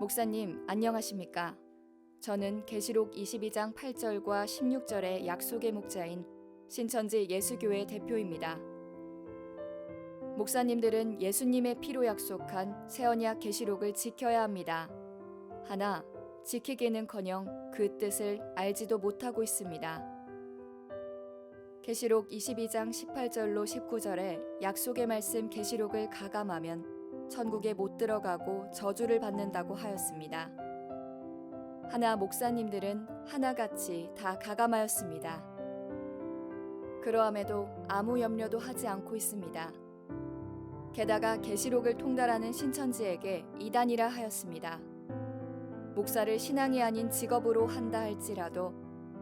목사님, 안녕하십니까? 저는 계시록 22장 8절과 16절의 약속의 목자인 신천지 예수교회 대표입니다. 목사님들은 예수님의 피로 약속한 새 언약 계시록을 지켜야 합니다. 하나, 지키기는커녕 그 뜻을 알지도 못하고 있습니다. 계시록 22장 18절로 19절에 약속의 말씀 계시록을 가감하면 천국에 못 들어가고 저주를 받는다고 하였습니다. 하나 목사님들은 하나같이 다 가감하였습니다. 그러함에도 아무 염려도 하지 않고 있습니다. 게다가 계시록을 통달하는 신천지에게 이단이라 하였습니다. 목사를 신앙이 아닌 직업으로 한다 할지라도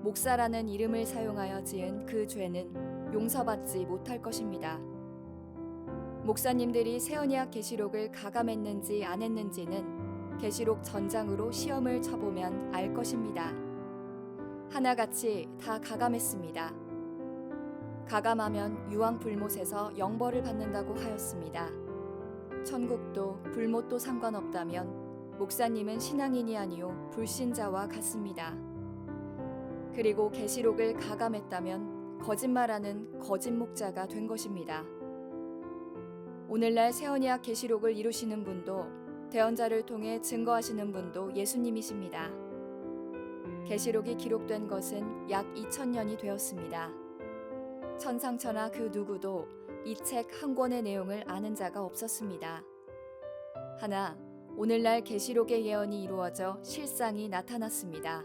목사라는 이름을 사용하여 지은 그 죄는 용서받지 못할 것입니다. 목사님들이 새언약 계시록을 가감했는지 안 했는지는 계시록 전장으로 시험을 쳐보면 알 것입니다. 하나같이 다 가감했습니다. 가감하면 유황 불못에서 영벌을 받는다고 하였습니다. 천국도 불못도 상관없다면 목사님은 신앙인이 아니요 불신자와 같습니다. 그리고 계시록을 가감했다면 거짓말하는 거짓 목자가 된 것입니다. 오늘날 새언약 계시록을 이루시는 분도 대언자를 통해 증거하시는 분도 예수님이십니다. 계시록이 기록된 것은 약 2000년이 되었습니다. 천상천하 그 누구도 이 책 한 권의 내용을 아는 자가 없었습니다. 하나 오늘날 계시록의 예언이 이루어져 실상이 나타났습니다.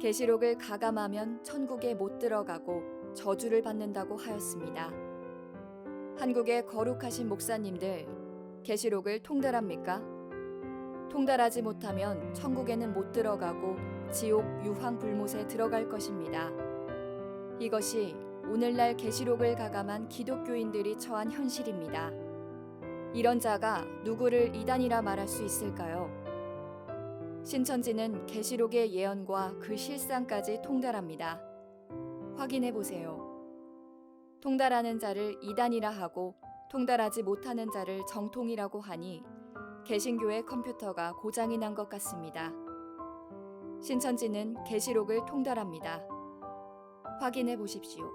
계시록을 가감하면 천국에 못 들어가고 저주를 받는다고 하였습니다. 한국의 거룩하신 목사님들 계시록을 통달합니까? 통달하지 못하면 천국에는 못 들어가고 지옥 유황 불못에 들어갈 것입니다. 이것이 오늘날 계시록을 가감한 기독교인들이 처한 현실입니다. 이런 자가 누구를 이단이라 말할 수 있을까요? 신천지는 계시록의 예언과 그 실상까지 통달합니다. 확인해 보세요. 통달하는 자를 이단이라 하고 통달하지 못하는 자를 정통이라고 하니 개신교의 컴퓨터가 고장이 난 것 같습니다. 신천지는 계시록을 통달합니다. 확인해 보십시오.